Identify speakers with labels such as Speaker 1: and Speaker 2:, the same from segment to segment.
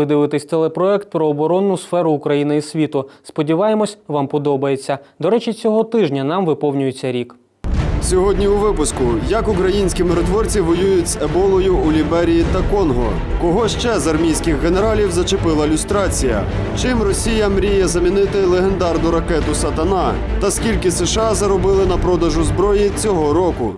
Speaker 1: Ви дивитесь телепроект про оборонну сферу України і світу. Сподіваємось, вам подобається. До речі, цього тижня нам виповнюється рік.
Speaker 2: Сьогодні у випуску як українські миротворці воюють з еболою у Ліберії та Конго. Кого ще з армійських генералів зачепила люстрація? Чим Росія мріє замінити легендарну ракету Сатана? Та скільки США заробили на продажу зброї цього року?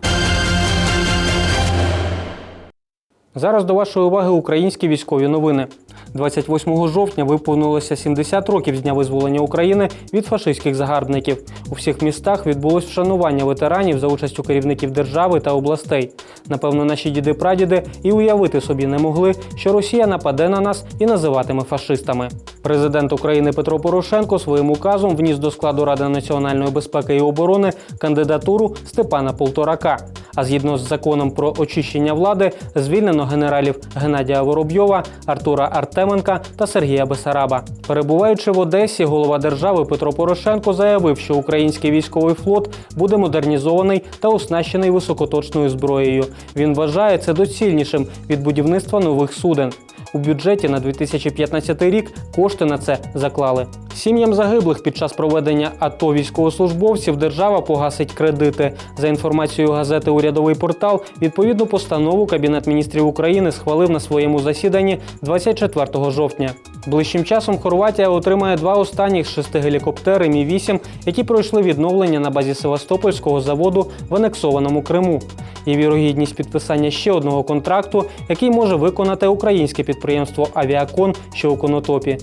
Speaker 1: Зараз до вашої уваги українські військові новини. 28 жовтня виповнилося 70 років з дня визволення України від фашистських загарбників. У всіх містах відбулось вшанування ветеранів за участю керівників держави та областей. Напевно, наші діди-прадіди і уявити собі не могли, що Росія нападе на нас і називатиме фашистами. Президент України Петро Порошенко своїм указом вніс до складу Ради національної безпеки і оборони кандидатуру Степана Полторака. А згідно з законом про очищення влади, звільнено генералів Геннадія Воробйова, Артура Артеменка та Сергія Бесараба. Перебуваючи в Одесі, голова держави Петро Порошенко заявив, що український військовий флот буде модернізований та оснащений високоточною зброєю. Він вважає це доцільнішим від будівництва нових суден. У бюджеті на 2015 рік кошти на це заклали. Сім'ям загиблих під час проведення АТО військовослужбовців держава погасить кредити. За інформацією газети Урядовий портал, відповідну постанову Кабінет міністрів України схвалив на своєму засіданні 24 жовтня. Ближчим часом Хорватія отримає два останніх шести гелікоптери Мі 8 які пройшли відновлення на базі Севастопольського заводу в анексованому Криму. Є вірогідність підписання ще одного контракту, який може виконати українське підприємство Авіакон, що у Конотопі.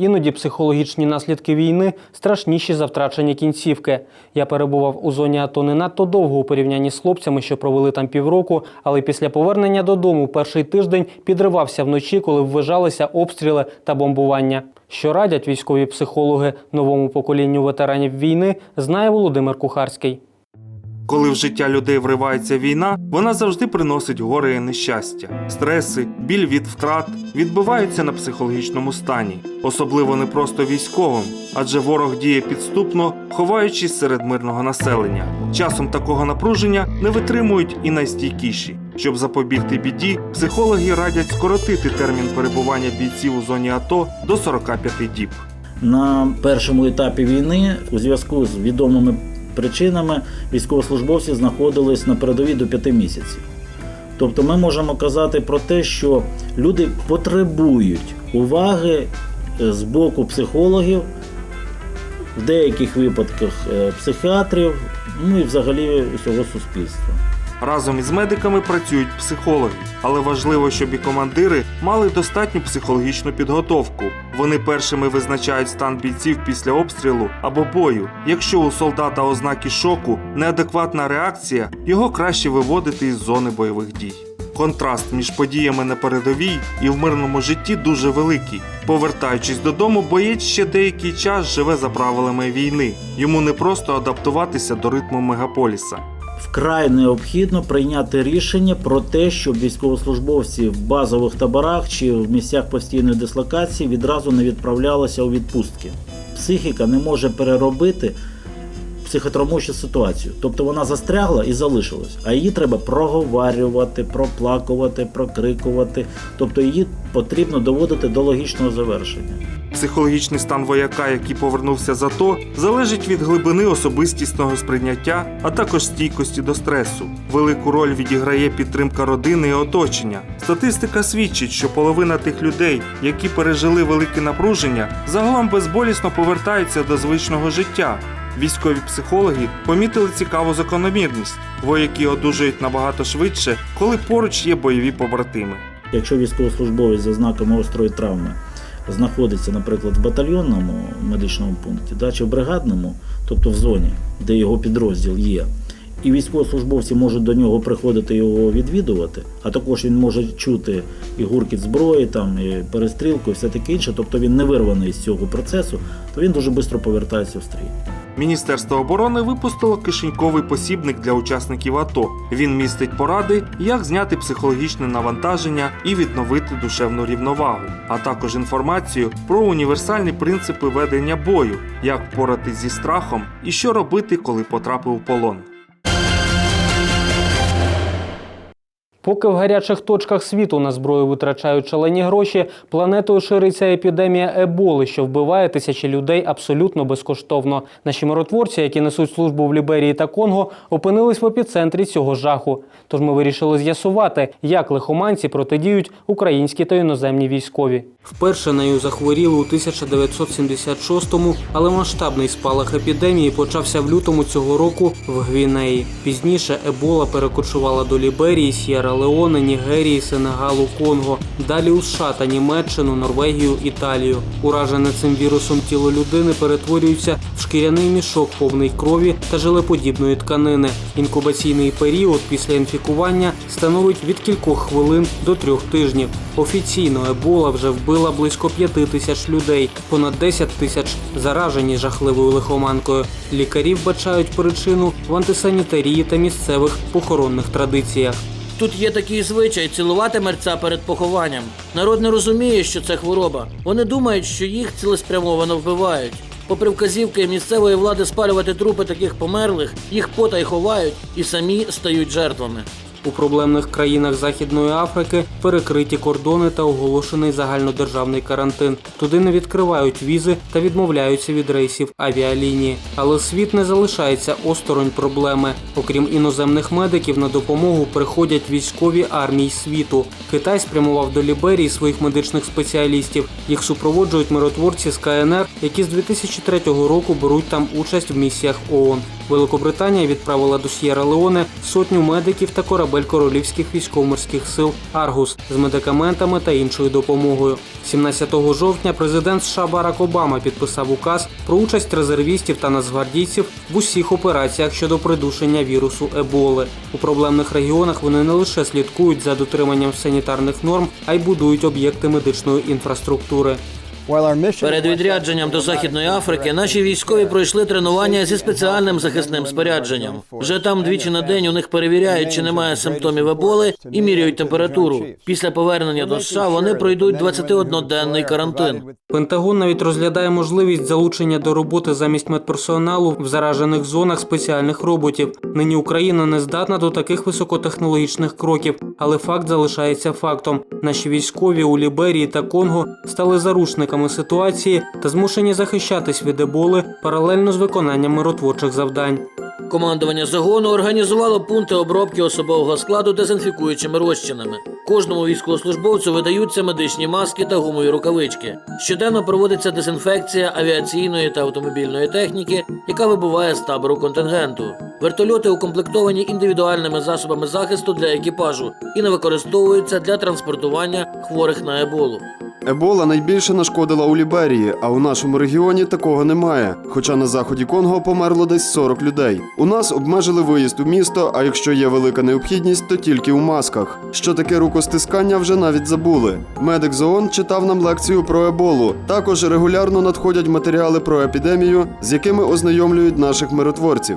Speaker 1: Іноді психологічні наслідки війни страшніші за втрачені кінцівки. Я перебував у зоні АТО не надто довго у порівнянні з хлопцями, що провели там півроку, але після повернення додому перший тиждень підривався вночі, коли ввижалися обстріли та бомбування. Що радять військові психологи новому поколінню ветеранів війни, знає Володимир Кухарський.
Speaker 3: Коли в життя людей вривається війна, вона завжди приносить горе і нещастя. Стреси, біль від втрат відбиваються на психологічному стані, особливо не просто військовим, адже ворог діє підступно, ховаючись серед мирного населення. Часом такого напруження не витримують і найстійкіші. Щоб запобігти біді, психологи радять скоротити термін перебування бійців у зоні АТО до 45 діб.
Speaker 4: На першому етапі війни у зв'язку з відомими причинами військовослужбовці знаходились на передовій до 5 місяців. Тобто ми можемо казати про те, що люди потребують уваги е, з боку психологів, в деяких випадках е, психіатрів, ну і взагалі усього суспільства.
Speaker 3: Разом із медиками працюють психологи, але важливо, щоб і командири мали достатню психологічну підготовку. Вони першими визначають стан бійців після обстрілу або бою. Якщо у солдата ознаки шоку, неадекватна реакція, його краще виводити із зони бойових дій. Контраст між подіями на передовій і в мирному житті дуже великий. Повертаючись додому, боєць ще деякий час живе за правилами війни. Йому не просто адаптуватися до ритму мегаполіса.
Speaker 4: Вкрай необхідно прийняти рішення про те, щоб військовослужбовці в базових таборах чи в місцях постійної дислокації відразу не відправлялися у відпустки. Психіка не може переробити психотравмуючу ситуацію. Тобто вона застрягла і залишилась, а її треба проговарювати, проплакувати, прокрикувати. Тобто її потрібно доводити до логічного завершення.
Speaker 3: Психологічний стан вояка, який повернувся з АТО, залежить від глибини особистісного сприйняття, а також стійкості до стресу. Велику роль відіграє підтримка родини і оточення. Статистика свідчить, що половина тих людей, які пережили велике напруження, загалом безболісно повертаються до звичного життя. Військові психологи помітили цікаву закономірність. Вояки одужують набагато швидше, коли поруч є бойові побратими.
Speaker 4: Якщо військовослужбовець за знаками острої травми знаходиться, наприклад, в батальйонному медичному пункті да, чи в бригадному, тобто в зоні, де його підрозділ є, і військовослужбовці можуть до нього приходити його відвідувати, а також він може чути і гуркіт зброї, там, і перестрілку, і все таке інше, тобто він не вирваний з цього процесу, то він дуже швидко повертається в стрій.
Speaker 3: Міністерство оборони випустило кишеньковий посібник для учасників АТО. Він містить поради, як зняти психологічне навантаження і відновити душевну рівновагу, а також інформацію про універсальні принципи ведення бою, як впоратись зі страхом і що робити, коли потрапив у полон.
Speaker 1: Поки в гарячих точках світу на зброю витрачають шалені гроші, планетою шириться епідемія еболи, що вбиває тисячі людей абсолютно безкоштовно. Наші миротворці, які несуть службу в Ліберії та Конго, опинились в епіцентрі цього жаху. Тож ми вирішили з'ясувати, як лихоманці протидіють українські та іноземні військові. Вперше нею захворіли у 1976-му, але масштабний спалах епідемії почався в лютому цього року в Гвінеї. Пізніше ебола перекочувала до Ліберії, Сєра Леоне, Нігерії, Сенегалу, Конго. Далі у США та Німеччину, Норвегію, Італію. Уражене цим вірусом тіло людини перетворюється в шкіряний мішок повний крові та жилеподібної тканини. Інкубаційний період після інфікування становить від кількох хвилин до трьох тижнів. Офіційно ебола вже вбила близько п'яти тисяч людей, понад 10 тисяч заражені жахливою лихоманкою. Лікарі вбачають причину в антисанітарії та місцевих похоронних традиціях.
Speaker 5: Тут є такий звичай цілувати мерця перед похованням. Народ не розуміє, що це хвороба. Вони думають, що їх цілеспрямовано вбивають. Попри вказівки місцевої влади спалювати трупи таких померлих, їх потай ховають і самі стають жертвами.
Speaker 1: У проблемних країнах Західної Африки перекриті кордони та оголошений загальнодержавний карантин. Туди не відкривають візи та відмовляються від рейсів авіалінії. Але світ не залишається осторонь проблеми. Окрім іноземних медиків, на допомогу приходять військові армії світу. Китай спрямував до Ліберії своїх медичних спеціалістів. Їх супроводжують миротворці з КНР, які з 2003 року беруть там участь в місіях ООН. Великобританія відправила до С'єра Леоне сотню медиків та корабель королівських військово-морських сил Аргус з медикаментами та іншою допомогою. 17 жовтня президент США Барак Обама підписав указ про участь резервістів та нацгвардійців в усіх операціях щодо придушення вірусу Еболи. У проблемних регіонах вони не лише слідкують за дотриманням санітарних норм, а й будують об'єкти медичної інфраструктури.
Speaker 5: Перед відрядженням до Західної Африки наші військові пройшли тренування зі спеціальним захисним спорядженням. Вже там двічі на день у них перевіряють, чи немає симптомів еболи, і міряють температуру. Після повернення до США вони пройдуть 21-денний карантин.
Speaker 1: Пентагон навіть розглядає можливість залучення до роботи замість медперсоналу в заражених зонах спеціальних роботів. Нині Україна не здатна до таких високотехнологічних кроків, але факт залишається фактом. Наші військові у Ліберії та Конго стали заручниками ситуації та змушені захищатись від еболи паралельно з виконанням миротворчих завдань.
Speaker 5: Командування загону організувало пункти обробки особового складу дезінфікуючими розчинами. Кожному військовослужбовцю видаються медичні маски та гумові рукавички. Щоденно проводиться дезінфекція авіаційної та автомобільної техніки, яка вибуває з табору контингенту. Вертольоти укомплектовані індивідуальними засобами захисту для екіпажу і не використовуються для транспортування хворих на еболу.
Speaker 2: Ебола найбільше нашкодила у Ліберії, а у нашому регіоні такого немає. Хоча на заході Конго померло десь 40 людей. У нас обмежили виїзд у місто, а якщо є велика необхідність, то тільки у масках. Що таке рукостискання, вже навіть забули. Медик з ООН читав нам лекцію про еболу. Також регулярно надходять матеріали про епідемію, з якими ознайомлюють наших миротворців.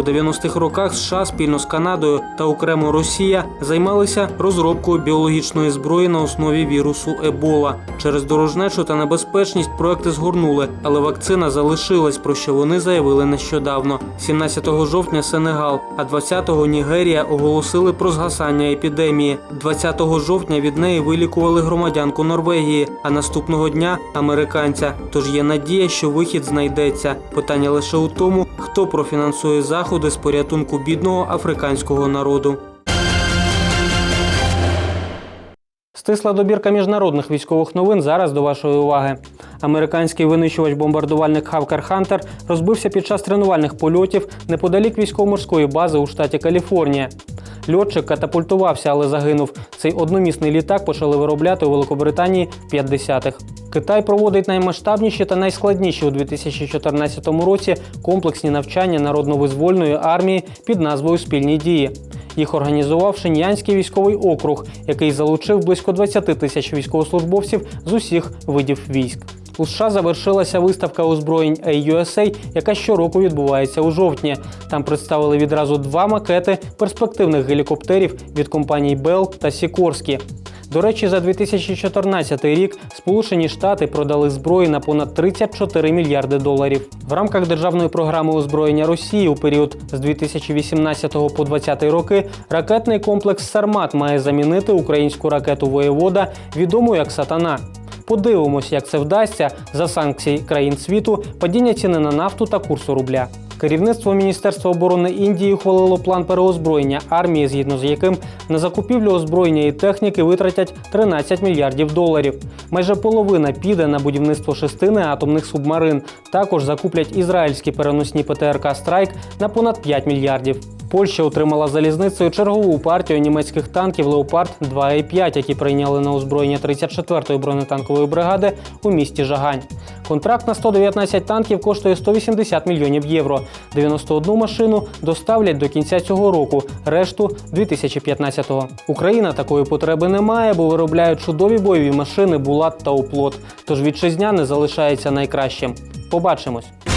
Speaker 1: У 90-х роках США спільно з Канадою та окремо Росія займалися розробкою біологічної зброї на основі вірусу Ебола. Через дорожнечу та небезпечність проекти згорнули, але вакцина залишилась, про що вони заявили нещодавно. 17 жовтня Сенегал, а 20-го Нігерія оголосили про згасання епідемії. 20 жовтня від неї вилікували громадянку Норвегії, а наступного дня американця. Тож є надія, що вихід знайдеться. Питання лише у тому, хто профінансує заходи з порятунку бідного африканського народу. Стисла добірка міжнародних військових новин зараз до вашої уваги. Американський винищувач-бомбардувальник Хавкер Хантер розбився під час тренувальних польотів неподалік військово-морської бази у штаті Каліфорнія. Льотчик катапультувався, але загинув. Цей одномісний літак почали виробляти у Великобританії в 50-х. Китай проводить наймасштабніші та найскладніші у 2014 році комплексні навчання народно-визвольної армії під назвою Спільні дії. Їх організував Шин'янський військовий округ, який залучив близько 20 тисяч військовослужбовців з усіх видів військ. У США завершилася виставка озброєнь AUSA, яка щороку відбувається у жовтні. Там представили відразу два макети перспективних гелікоптерів від компаній Bell та Sikorsky. До речі, за 2014 рік Сполучені Штати продали зброї на понад 34 мільярди доларів. В рамках державної програми озброєння Росії у період з 2018 по 2020 роки ракетний комплекс Сармат має замінити українську ракету Воєвода, відому як Сатана. Подивимось, як це вдасться за санкцій країн світу, падіння ціни на нафту та курсу рубля. Керівництво Міністерства оборони Індії ухвалило план переозброєння армії, згідно з яким на закупівлю озброєння і техніки витратять 13 мільярдів доларів. Майже половина піде на будівництво шестини атомних субмарин. Також закуплять ізраїльські переносні ПТРК Страйк на понад 5 мільярдів. Польща отримала залізницею чергову партію німецьких танків Леопард 2 і 5, які прийняли на озброєння 34-ї бронетанкової бригади у місті Жагань. Контракт на 119 танків коштує 180 мільйонів євро. 91 машину доставлять до кінця цього року, решту 2015-го. Україна такої потреби не має, бо виробляють чудові бойові машини Булат та Оплот. Тож вітчизняне залишається найкращим. Побачимось.